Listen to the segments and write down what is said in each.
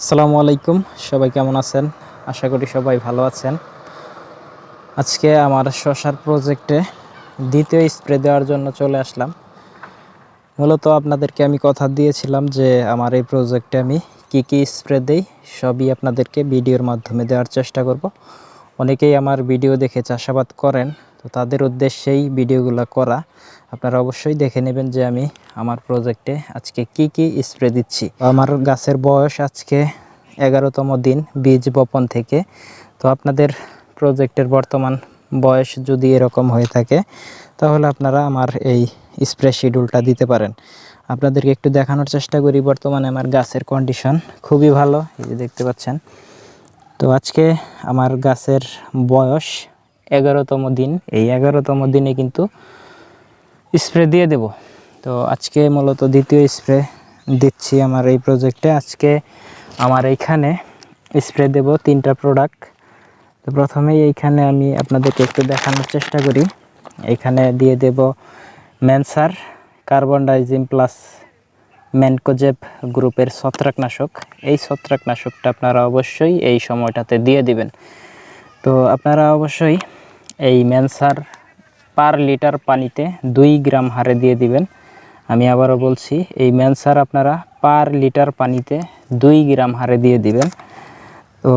আসসালামু আলাইকুম, সবাই কেমন আছেন? আশা করি সবাই ভালো আছেন। আজকে আমার শশার প্রজেক্টে দ্বিতীয় স্প্রে দেওয়ার জন্য চলে আসলাম। মূলত আপনাদেরকে আমি কথা দিয়েছিলাম যে আমার এই প্রজেক্টে আমি কি কি স্প্রে দেই, সবই আপনাদেরকে ভিডিওর মাধ্যমে দেওয়ার চেষ্টা করব। অনেকেই আমার ভিডিও দেখে চাষাবাদ করেন, তো তাদের উদ্দেশ্যেই ভিডিওগুলো করা। আপনারা অবশ্যই দেখে নেবেন যে আমি আমার প্রজেক্টে আজকে কি কি স্প্রে দিচ্ছি। আমার গাছের বয়স আজকে এগারোতম দিন, বীজ বপন থেকে। তো আপনাদের প্রজেক্টের বর্তমান বয়স যদি এরকম হয়ে থাকে, তাহলে আপনারা আমার এই স্প্রে শিডিউলটা দিতে পারেন। আপনাদেরকে একটু দেখানোর চেষ্টা করি বর্তমানে আমার গাছের কন্ডিশন খুবই ভালো, এই যে দেখতে পাচ্ছেন। তো আজকে আমার গাছের বয়স এগারোতম দিন। এই এগারোতম দিনে কিন্তু স্প্রে দিয়ে দেব। তো আজকে মূলত দ্বিতীয় স্প্রে দিচ্ছি আমার এই প্রজেক্টে আজকে আমার এইখানে স্প্রে দেব তিনটা প্রোডাক্ট তো প্রথমেই এইখানে আমি আপনাদেরকে একটু দেখানোর চেষ্টা করি। এইখানে দিয়ে দেব ম্যানসার কার্বন ডাইজিম প্লাস ম্যানকোজেব গ্রুপের ছত্রাকনাশক। এই ছত্রাকনাশকটা আপনারা অবশ্যই এই সময়টাতে দিয়ে দিবেন। তো আপনারা অবশ্যই এই ম্যানসার পার লিটার পানিতে দুই গ্রাম হারে দিয়ে দিবেন। আমি আবারও বলছি, এই ম্যানসার আপনারা পার লিটার পানিতে দুই গ্রাম হারে দিয়ে দিবেন। তো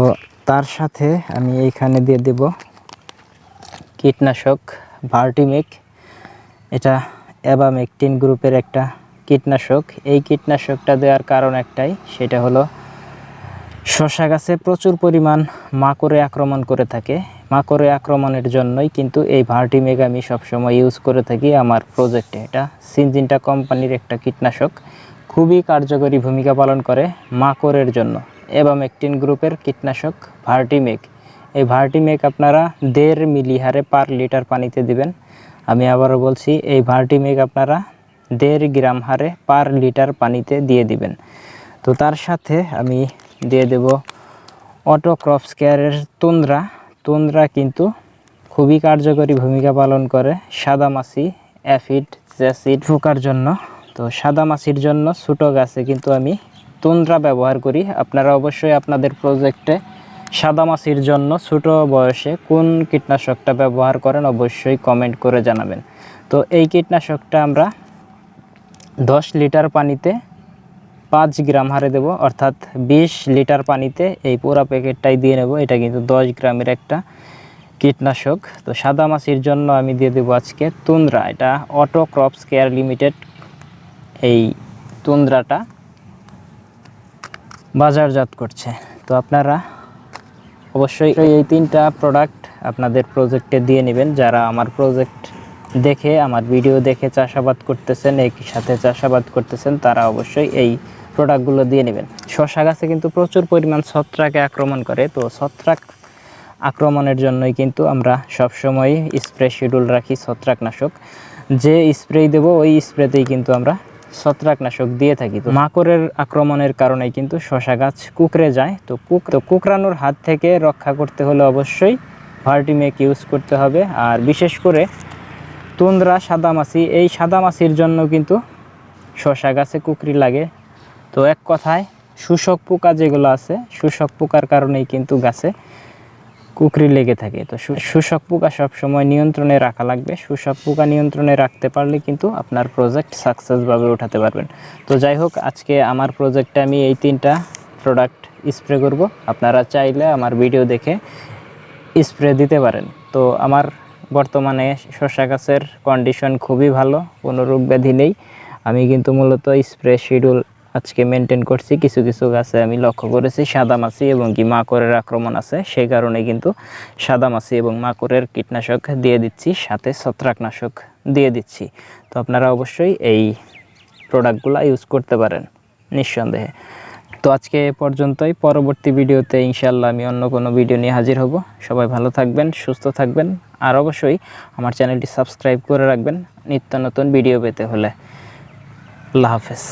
তার সাথে আমি এইখানে দিয়ে দেব কীটনাশক ভার্টিমেক। এটা অ্যাবামেকটিন গ্রুপের একটা কীটনাশক। এই কীটনাশকটা দেওয়ার কারণ একটাই, সেটা হলো শশা গাছে প্রচুর পরিমাণ মাকড়ে আক্রমণ করে থাকে। মাকড়ে আক্রমণের জন্যই কিন্তু এই ভার্টিমেগ আমি সবসময় ইউজ করে থাকি আমার প্রজেক্টে এটা সিনজিনটা কোম্পানির একটা কীটনাশক। খুবই কার্যকরী ভূমিকা পালন করে মাকড়ের জন্য। এবং একটিন গ্রুপের কীটনাশক ভার্টিমেগ। এই ভার্টিমেগ আপনারা দেড় মিলি হারে পার লিটার পানিতে দিবেন। আমি আবারও বলছি, এই ভার্টিমেগ আপনারা দেড় গ্রাম হারে পার লিটার পানিতে দিয়ে দিবেন। তো তার সাথে আমি দিয়ে দেব অটো ক্রপস কেয়ারের তুন্দ্রা। তুন্দ্রা কিন্তু খুবই কার্যকরী ভূমিকা পালন করে সাদামাছি, অ্যাফিড জ্যাসিড পোকার জন্য। তো সাদামাছির জন্য ছোটো গাছে কিন্তু আমি তুন্দ্রা ব্যবহার করি। আপনারা অবশ্যই আপনাদের প্রজেক্টে সাদামাছির জন্য ছোটো বয়সে কোন কীটনাশকটা ব্যবহার করেন অবশ্যই কমেন্ট করে জানাবেন। তো এই কীটনাশকটা আমরা দশ লিটার পানিতে পাঁচ গ্রাম হারে দেব, অর্থাৎ বিশ লিটার পানিতে এই পুরা প্যাকেটটাই দিয়ে নেব। এটা কিন্তু দশ গ্রামের একটা কীটনাশক। তো সাদা মাছির জন্য আমি দিয়ে দেবো আজকে তুন্দ্রা। এটা অটো ক্রপস কেয়ার লিমিটেড এই তুন্দ্রাটা বাজারজাত করছে। তো আপনারা অবশ্যই এই তিনটা প্রোডাক্ট আপনাদের প্রজেক্টে দিয়ে নেবেন। যারা আমার প্রজেক্ট দেখে, আমার ভিডিও দেখে চাষাবাদ করতেছেন একই সাথে চাষাবাদ করতেছেন, তারা অবশ্যই এই প্রোডাক্টগুলো দিয়ে নেবেন। শশা গাছে কিন্তু প্রচুর পরিমাণ ছত্রাকে আক্রমণ করে, তো ছত্রাক আক্রমণের জন্যই কিন্তু আমরা সবসময় স্প্রে শিডিউল রাখি ছত্রাকনাশক। যে স্প্রে দেব, ওই স্প্রেতেই কিন্তু আমরা ছত্রাকনাশক দিয়ে থাকি। তো মাকড়ের আক্রমণের কারণে কিন্তু শশা গাছ কুকড়ে যায়। তো কুক, তো কুকরানোর হাত থেকে রক্ষা করতে হলে অবশ্যই ভার্টিমেক ইউজ করতে হবে। আর বিশেষ করে তুন্দ্রা সাদামাছি, এই সাদামাছির জন্য কিন্তু শশা গাছে কুকরি লাগে। তো এক কথায়, শোষক পোকা যেগুলো আছে, শোষক পোকার কারণেই কিন্তু গাছে কুকরি লেগে থাকে। তো শোষক পোকা সবসময় নিয়ন্ত্রণে রাখা লাগবে। শোষক পোকা নিয়ন্ত্রণে রাখতে পারলে কিন্তু আপনার প্রজেক্ট সাকসেসভাবে উঠাতে পারবেন। তো যাই হোক, আজকে আমার প্রজেক্টে আমি এই তিনটা প্রোডাক্ট স্প্রে করব। আপনারা চাইলে আমার ভিডিও দেখে স্প্রে দিতে পারেন। তো আমার বর্তমানে শসা গাছের কন্ডিশন খুবই ভালো, কোনো রোগ ব্যাধি নেই। আমি কিন্তু মূলত স্প্রে শিডিউল আজকে মেনটেন করছি, কিছু কিছু গাছে আমি লক্ষ্য করেছি, সাদা মাছি এবং কি মাকড়ের আক্রমণ আছে সেই কারণে কিন্তু সাদা মাছি এবং মাকড়ের কীটনাশক দিয়ে দিচ্ছি, সাথে ছত্রাকনাশক দিয়ে দিচ্ছি। তো আপনারা অবশ্যই এই প্রোডাক্টগুলো ইউজ করতে পারেন, নিঃসন্দেহে। তো আজকে এ পর্যন্তই। পরবর্তী ভিডিওতে ইনশাল্লাহ আমি অন্য কোনো ভিডিও নিয়ে হাজির হব। সবাই ভালো থাকবেন, সুস্থ থাকবেন, আর অবশ্যই আমার চ্যানেলটি সাবস্ক্রাইব করে রাখবেন নিত্য নতুন ভিডিও পেতে হলে। আল্লাহ হাফেজ।